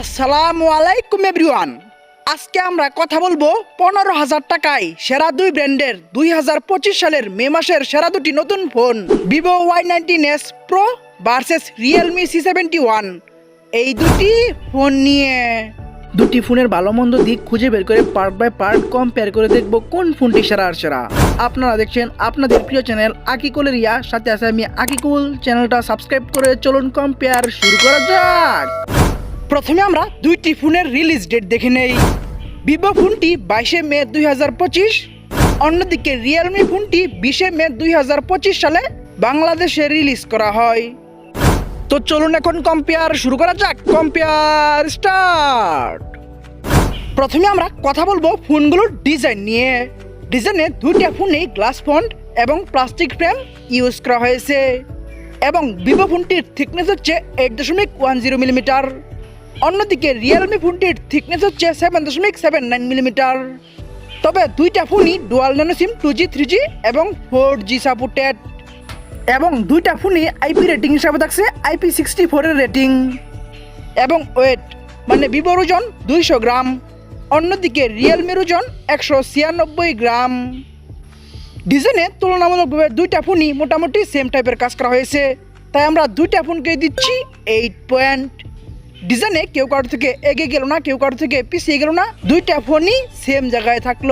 আসসালামু আলাইকুম এভরিওয়ান আজকে আমরা কথা বলব পনেরো হাজার টাকায় সেরা দুই ব্র্যান্ডের দুই হাজার পঁচিশ সালের মে মাসের সেরা দুটি নতুন phone Vivo Y nineteen S pro versus Realme C seventy one এই দুটি ফোন নিয়ে। দুটি ফোনের ভালো মন্দ দিক খুঁজে বের করে পার্ট বাই পার্ট কম্পেয়ার করে দেখব কোন ফোনটি সেরা আর সেরা। আপনারা দেখছেন আপনাদের প্রিয় চ্যানেল আকিকুলের ইয়া সাথে আছে আমি আকিকুল। চ্যানেলটা সাবস্ক্রাইব করে চলুন কম্পেয়ার শুরু করা যাক। প্রথমে আমরা দুইটি ফোনের রিলিজ ডেট দেখে নেই। ভিভো ফোনটি বাইশে মে দুই হাজার পঁচিশ, অন্যদিকে রিয়েলমি ফোনটি বিশে মে দুই হাজার পঁচিশ সালে বাংলাদেশে রিলিজ করা হয়। তো চলুন এখন কম্পেয়ার শুরু করা যাক। কম্পেয়ার স্টার্ট প্রথমে আমরা কথা বলব ফোনগুলোর ডিজাইন নিয়ে। ডিজাইনে দুইটা ফোনেই গ্লাস ফন্ট এবং প্লাস্টিক ফ্রেম ইউজ করা হয়েছে। এবং ভিভো ফোনটির থিকনেস হচ্ছে এইট দশমিক ওয়ান জিরো মিলিমিটার অন্যদিকে রিয়েলমি ফোনটির থিকনেস হচ্ছে সেভেন দশমিক সেভেন নাইন মিলিমিটার তবে দুইটা ফোনই dual nano SIM two G three G এবং ফোর জি সাপোর্টেড এবং দুইটা ফোনই আইপি রেটিং হিসাবে থাকছে আইপি সিক্সটি ফোরের রেটিং এবং ওয়েট মানে ভিভোর ওজন দুইশো গ্রাম। অন্যদিকে রিয়েলমির ওজন একশো ছিয়ানব্বই গ্রাম। ডিজাইনে তুলনামূলকভাবে দুইটা ফোনই মোটামুটি সেম টাইপের কাজ করা হয়েছে। তাই আমরা দুইটা ফোনকে দিচ্ছি এইট পয়েন্ট ডিজাইনে কেউ কারও থেকে এগিয়ে গেল না, কেউ কারও থেকে পিছিয়ে গেল না, দুইটা ফোনই সেম জায়গায় থাকল।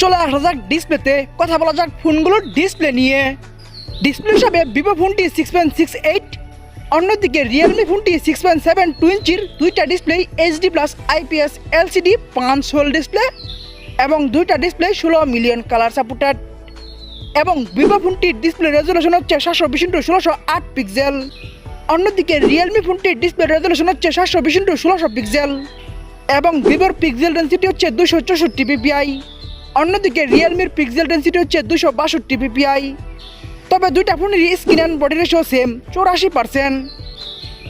চলে আসা যাক ডিসপ্লেতে কথা বলা যাক ফোনগুলোর ডিসপ্লে নিয়ে। ডিসপ্লে হিসাবে ভিভো ফোনটি সিক্স পয়েন্ট সিক্স এইট অন্যদিকে রিয়েলমি ফোনটি সিক্স পয়েন্ট সেভেন টু ইঞ্চির দুইটা display HD plus IPS LCD punch hole display এবং দুইটা ডিসপ্লে ষোলো মিলিয়ন কালার সাপোর্টেড এবং ভিভো ফোনটির ডিসপ্লে রেজলিউশন হচ্ছে সাতশো বিশ ইন্টু ষোলোশো আট পিক্সেল অন্যদিকে রিয়েলমি ফোনটির ডিসপ্লে রেজলিউশন হচ্ছে সাতশো বিশ ইন্টু ষোলোশো পিক্সেল এবং ভিভোর পিক্সেল ডেন্সিটি হচ্ছে দুশো চৌষট্টি পিপিআই অন্যদিকে রিয়েলমির পিক্সেল ডেন্সিটি হচ্ছে দুশো বাষট্টি পিপিআই তবে দুইটা ফোনেরই screen and body ratio same চৌরাশি পার্সেন্ট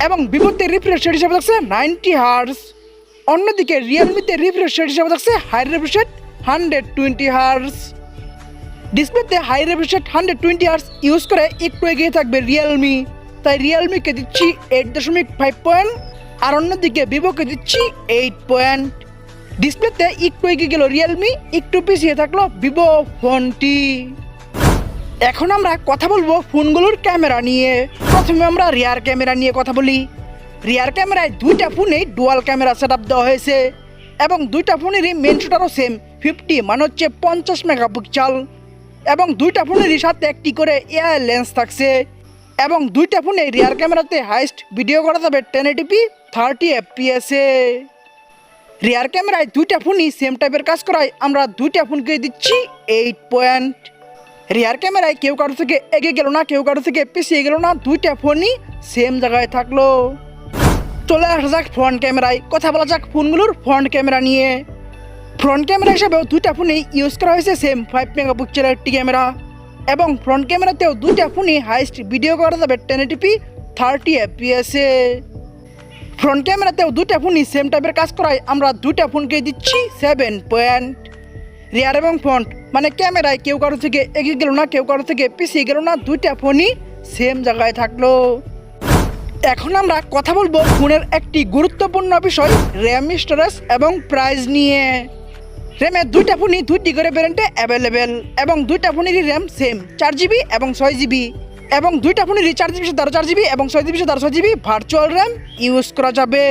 এবং ভিভোতে রিফ্রেশ রেট হিসাবে থাকছে নাইনটি হার্স অন্যদিকে রিয়েলমিতে রিফ্রেশ রেট হিসাবে থাকছে high refresh rate hundred twenty hertz ডিসপ্লেতে high refresh rate hundred twenty hertz use করে একটু এগিয়ে থাকবে রিয়েলমি তাই রিয়েলমিকে দিচ্ছি এইট দশমিক ফাইভ পয়েন্ট আর অন্যদিকে ভিভোকে দিচ্ছি এইট পয়েন্ট ডিসপ্লেতে একটু এগিয়ে গেল রিয়েলমি একটু পিছিয়ে থাকল ভিভো ফোনটি এখন আমরা কথা বলব ফোনগুলোর ক্যামেরা নিয়ে। প্রথমে আমরা রিয়ার ক্যামেরা নিয়ে কথা বলি। রিয়ার ক্যামেরায় দুইটা ফোনেই ডুয়াল ক্যামেরা সেট দেওয়া হয়েছে এবং দুইটা ফোনেরই মেন শুটারও সেম ফিফটি মানে হচ্ছে পঞ্চাশ মেগাপিক্সেল এবং দুইটা ফোনেরই সাথে একটি করে এআই লেন্স থাকছে। এবং দুইটা ফোনে রিয়ার ক্যামেরাতে হাইস্ট ভিডিও করা যাবে টেন এটিপি থার্টি এফপিএসে রিয়ার ক্যামেরায় দুইটা ফোনই সেম টাইপের কাজ করায়, আমরা দুইটা ফোনকে দিচ্ছি এইট পয়েন্ট রিয়ার ক্যামেরায় কেউ কারও থেকে এগিয়ে গেল না, কেউ কারও থেকে পিছিয়ে গেল না, দুইটা ফোনই সেম জায়গায় থাকল। চলে আসা যাক ফ্রন্ট ক্যামেরায় কথা বলা যাক ফোনগুলোর ফ্রন্ট ক্যামেরা নিয়ে। ফ্রন্ট ক্যামেরা হিসাবেও দুইটা ফোনেই ইউজ করা হয়েছে সেম ফাইভ মেগাপিক্সেলের একটি ক্যামেরা এবং ফ্রন্ট ক্যামেরাতেও দুইটা ফোনই হাইস্ট ভিডিও করা যাবে টেন এটিপি থার্টি এফপিএসে ফ্রন্ট ক্যামেরাতেও দুইটা ফোনই সেম টাইপের কাজ করায়, আমরা দুইটা ফোনকে দিচ্ছি সেভেন পয়েন্ট রিয়ার এবং ফ্রন্ট মানে ক্যামেরায় কেউ কারও থেকে এগিয়ে গেল না, কেউ কারও থেকে পিছিয়ে গেল না, দুইটা ফোনই সেম জায়গায় থাকল। এখন আমরা কথা বলব ফোনের একটি গুরুত্বপূর্ণ বিষয় র্যাম স্টোরেজ এবং প্রাইস নিয়ে। র্যামের দুইটা ফোনই দুইটি করে ভ্যারিয়েন্টে অ্যাভেলেবেল এবং দুইটা ফোনেরই র্যাম সেম চার জিবি এবং ছয় জিবি এবং দুইটা ফোনেরই চার জিবি তেরো চার জিবি এবং ছয় জিবি তেরো ছয় জিবি ভার্চুয়াল র্যাম ইউজ করা যাবে।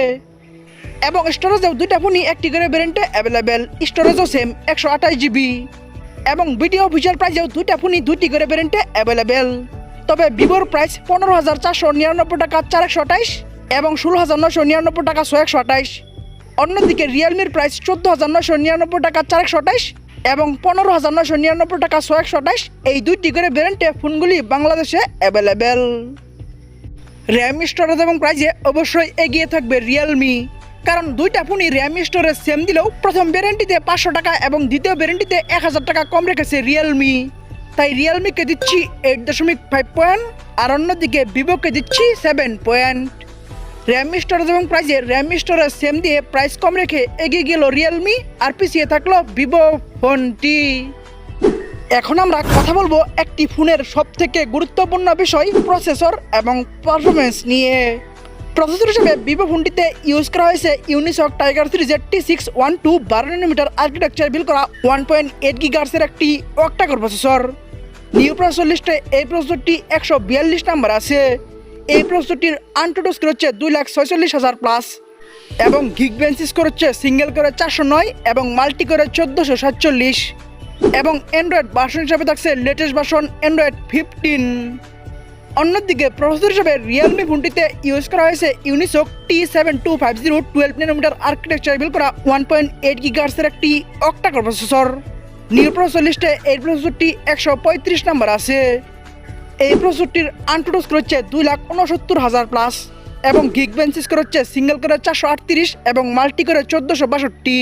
এবং স্টোরেজেও দুইটা ফোনই একটি করে ভ্যারিয়েন্টে অ্যাভেলেবেল স্টোরেজও সেম একশো আঠাশ জিবি এবং ভিডিও ভিজুয়াল প্রাইসেও দুইটা ফোনই দুইটি করে ভ্যারিয়েন্টে অ্যাভেলেবেল তবে ভিভোর প্রাইস পনেরো হাজার চারশো নিরানব্বই টাকা চার একশো আঠাইশ এবং ষোলো হাজার নশো নিরানব্বই টাকা ছয় একশো আঠাইশ অন্যদিকে রিয়েলমির প্রাইস চোদ্দ হাজার নশো নিরানব্বই টাকা চার একশো আঠাইশ এবং পনেরো হাজার নশো নিরানব্বই টাকা ছয় একশো আঠাইশ এই দুইটি করে ভ্যারিয়েন্টে ফোনগুলি বাংলাদেশে অ্যাভেলেবেল র্যাম স্টোরেজ এবং প্রাইসে অবশ্যই এগিয়ে থাকবে রিয়েলমি কারণ দুইটা ফোনই র্যাম স্টোরেজ সেম দিলেও প্রথম ভ্যারেন্টিতে পাঁচশো টাকা এবং দ্বিতীয় ভ্যারেন্টিতে এক হাজার টাকা কম রেখেছে রিয়েলমি তাই রিয়েলমিকে দিচ্ছি এইট দশমিক ফাইভ পয়েন্ট আর অন্যদিকে ভিভোকে দিচ্ছি সেভেন পয়েন্ট র্যাম স্টোরেজ এবং প্রাইসে র্যাম স্টোরেজ সেম দিয়ে প্রাইস কম রেখে এগিয়ে গেল রিয়েলমি আর পিছিয়ে থাকল ভিভো ফোনটি এখন আমরা কথা বলব একটি ফোনের সব থেকে গুরুত্বপূর্ণ বিষয় প্রসেসর এবং পারফরমেন্স নিয়ে। প্রসেসর হিসেবে ভিভো ফোনটিতে ইউজ করা হয়েছে ইউনিসক টাইগার সিরিজের টি সিক্স ওয়ান টু বারো নানোমিটার আর্কিটেকচার বিল করা ওয়ান পয়েন্ট এইট গিগার্সের একটি অক্টাকর প্রসেসর নিউ প্রসেসর লিস্টে এই প্রসেসরটি একশো বিয়াল্লিশ নাম্বার আছে। এই প্রসেসরটির আন্টোটো স্কোর হচ্ছে দুই লাখ ছয়চল্লিশ হাজার প্লাস এবং গিগ বেঞ্চ স্কোর হচ্ছে সিঙ্গেল করে চারশো নয় এবং মাল্টি করে চোদ্দোশো সাতচল্লিশ। এবং অ্যান্ড্রয়েড ভার্সন হিসাবে থাকছে লেটেস্ট ভার্সন অ্যান্ড্রয়েড ফিফটিন অন্যদিকে প্রসেসর হিসেবে রিয়েলমি ফোনটিতে ইউজ করা হয়েছে Unisoc T seven two five zero twelve nanometre architecture build করা ওয়ান পয়েন্ট এইট গিগার্সের একটি অক্টাকর প্রসেসর নিউ প্রসেসর লিস্টে এই প্রসেসরটি একশো পঁয়ত্রিশ নাম্বার আছে। এই প্রসেসরটির আন্টুটো স্কোর হচ্ছে দুই লাখ উনসত্তর হাজার প্লাস এবং গিগ বেঞ্চ স্কোর হচ্ছে সিঙ্গেল করে চারশো আটত্রিশ এবং মাল্টি করে চোদ্দোশো বাষট্টি।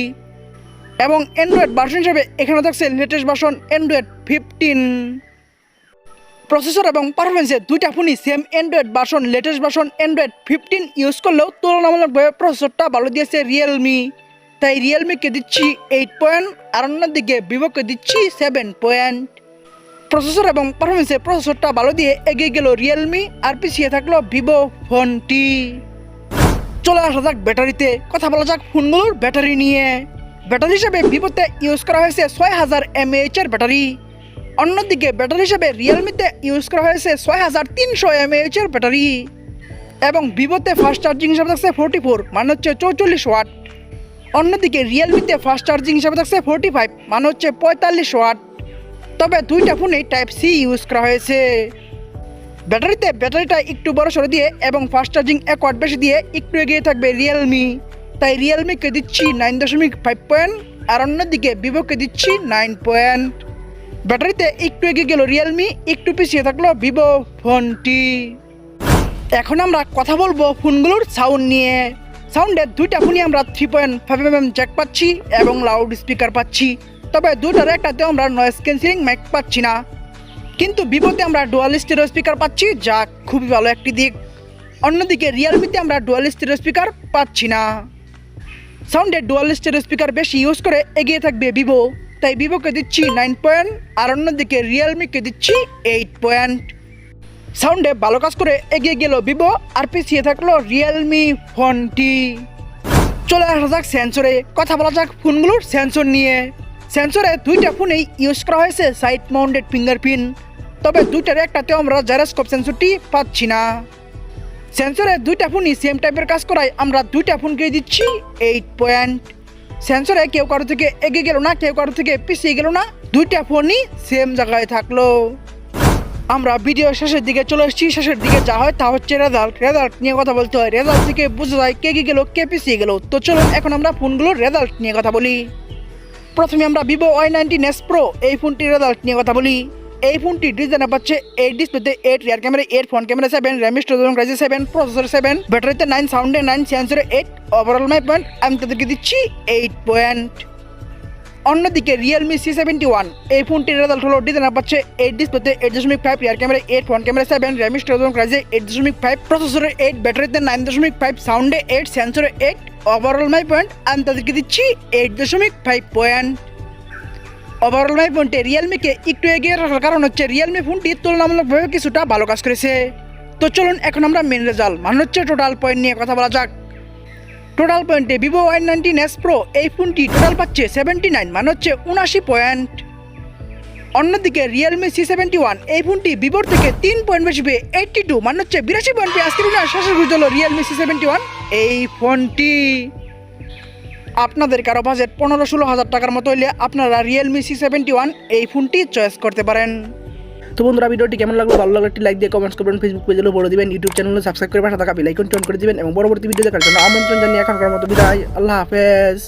এবং অ্যান্ড্রয়েড ভার্সন হিসেবে এখানে থাকছে latest version Android fifteen processor এবং পারফরমেন্সে দুইটা ফোনই same Android version latest version Android fifteen use করলেও তুলনামূলকভাবে প্রসেসরটা ভালো দিয়েছে রিয়েলমি তাই রিয়েলমিকে দিচ্ছি এইট পয়েন্ট আর অন্যদিকে ভিভোকে দিচ্ছি সেভেন পয়েন্ট প্রসেসর এবং পারফরমেন্সে প্রসেসরটা ভালো দিয়ে এগিয়ে গেল রিয়েলমি আর পিছিয়ে থাকল ভিভো ফোনটি চলে আসা যাক ব্যাটারিতে। কথা বলা যাক ফোনগুলোর ব্যাটারি নিয়ে। ব্যাটারি হিসেবে ভিভোতে ইউজ করা হয়েছে ছয় হাজার এমএএইচ এর ব্যাটারি। অন্যদিকে ব্যাটারি হিসেবে রিয়েলমিতে ইউজ করা হয়েছে ছয় হাজার তিনশো এমএএইচ এর ব্যাটারি। এবং ভিভোতে ফাস্ট চার্জিং হিসাবে থাকছে ফোর্টি ফোর মানে হচ্ছে চৌচল্লিশ ওয়াট অন্যদিকে রিয়েলমিতে ফাস্ট চার্জিং হিসাবে থাকছে ফোর্টি ফাইভ মানে হচ্ছে পঁয়তাল্লিশ ওয়াট তবে দুইটা ফোনেই টাইপ সি ইউজ করা হয়েছে। ব্যাটারিতে ব্যাটারিটা একটু বড় সরে দিয়ে এবং ফাস্ট চার্জিং এক ওয়াট বেশি দিয়ে একটু এগিয়ে থাকবে রিয়েলমি তাই রিয়েলমিকে দিচ্ছি নাইন দশমিক ফাইভ পয়েন্ট আর অন্যদিকে ভিভোকে দিচ্ছি নাইন পয়েন্ট ব্যাটারিতে একটু এগিয়ে গেল রিয়েলমি একটু পিছিয়ে থাকল ভিভো ফোনটি এখন আমরা কথা বলব ফোনগুলোর সাউন্ড নিয়ে। সাউন্ডের দুইটা ফোনই আমরা three point five M M jack পাচ্ছি এবং লাউড স্পিকার পাচ্ছি। তবে দুইটার একটাতে আমরা নয়েজ ক্যান্সেলিং মাইক পাচ্ছি না। কিন্তু ভিভোতে আমরা ডুয়াল স্টেরো স্পিকার পাচ্ছি, যা খুবই ভালো একটি দিক। অন্যদিকে রিয়েলমিতে আমরা ডুয়াল স্টেরো স্পিকার পাচ্ছি না। সাউন্ডে ডুয়াল স্টেরো স্পিকার বেশি ইউজ করে এগিয়ে থাকবে ভিভো তাই ভিভোকে দিচ্ছি নাইন পয়েন্ট আর অন্যদিকে রিয়েলমিকে দিচ্ছি এইট পয়েন্ট সাউন্ডে ভালো কাজ করে এগিয়ে গেল ভিভো আর পিছিয়ে থাকল রিয়েলমি ফোনটি চলে আসা যাক সেন্সরে কথা বলা যাক ফোনগুলোর সেন্সর নিয়ে। সেন্সরে দুইটা ফোনেই ইউজ করা হয়েছে সাইড মাউন্টেড ফিঙ্গারপ্রিন্ট তবে দুইটার একটাতেও আমরা জাইরোস্কোপ সেন্সরটি পাচ্ছি না। সেন্সরে দুইটা ফোনই সেম টাইপের কাজ করায় আমরা দুইটা ফোনকে দিচ্ছি এইট পয়েন্ট সেন্সরে কেউ কারও থেকে এগিয়ে গেল না, কেউ কারও থেকে পিছিয়ে গেল না, দুইটা ফোনই সেম জায়গায় থাকল। আমরা ভিডিও শেষের দিকে চলে এসেছি, শেষের দিকে যা হয় তা হচ্ছে রেজাল্ট রেজাল্ট নিয়ে কথা বলতে হয় রেজাল্ট থেকে বোঝা যায় কে কি গেল, কে পিছিয়ে গেল। তো চলুন এখন আমরা ফোনগুলোর রেজাল্ট নিয়ে কথা বলি। প্রথমে আমরা Vivo Y nineteen S pro এই ফোনটির রেজাল্ট নিয়ে কথা বলি। এই ফোনটি ডিজাইন পাচ্ছে এইট ডিসপ্লেতে eight rear camera eight front camera seven RAM storage রাইজে seven processor seven ব্যাটারিতে নাইন সাউন্ডে নাইন সেন্সরে এইট ওভারঅল মাই পয়েন্ট আমি তাদেরকে দিচ্ছি এইট পয়েন্ট অন্যদিকে রিয়েলমি সি সেভেন্টি ওয়ান এই ফোনটির রেজাল্ট হলো ডিজাইন পাচ্ছে এইট ডিসপ্লেতে এইট দশমিক five rear camera eight front camera seven RAM storage রাইজে eight দশমিক ফাইভ প্রসেসরে এইট ব্যাটারিতে নাইন দশমিক ফাইভ সাউন্ডে এইট সেন্সরে এইট ওভারঅল মাই পয়েন্ট আমি তাদেরকে দিচ্ছি এইট দশমিক ফাইভ পয়েন্ট ওভারঅল মাই ফোনটি রিয়েলমিকে একটু এগিয়ে রাখার কারণ হচ্ছে রিয়েলমি ফোনটি তুলনামূলকভাবে কিছুটা ভালো কাজ করেছে। তো চলুন এখন আমরা মেন রেজাল্ট মানে হচ্ছে টোটাল পয়েন্ট নিয়ে কথা বলা যাক। টোটাল পয়েন্টে Vivo Y nineteen S pro এই ফোনটি টোটাল পাচ্ছে সেভেন্টি নাইন মানে হচ্ছে উনাশি পয়েন্ট অন্যদিকে রিয়েলমি সি সেভেন্টি ওয়ান এই ফোনটি ভিভোর থেকে তিন পয়েন্ট বেশি পেয়ে এইটটি টু মানে হচ্ছে বিরাশি পয়েন্ট পেয়ে আজকের দিনে শেষের গুজ হলো রিয়েলমি সি সেভেন্টি ওয়ান এই ফোনটি। আপনাদের কারও বাজেট পনেরো ষোলো হাজার টাকার মতো হইলে আপনারা রিয়েলমি সি সেভেন্টি ওয়ান এই ফোনটি চয়েস করতে পারেন। তো বন্ধুরা, ভিডিওটি কেমন লাগল? ভালো লাগল একটি লাইক দিয়ে কমেন্টস করবেন। ফেসবুক পেজে বলে দিবেন ইউটিউব চ্যানেলে সাবস্ক্রাইব করে পাশে থাকা বেলাইকন টন করে দিবেন এবং পরবর্তী ভিডিও দেখার জন্য আমন্ত্রণ জানিয়ে এখনকার মতো বিদায়। আল্লাহ হাফেজ।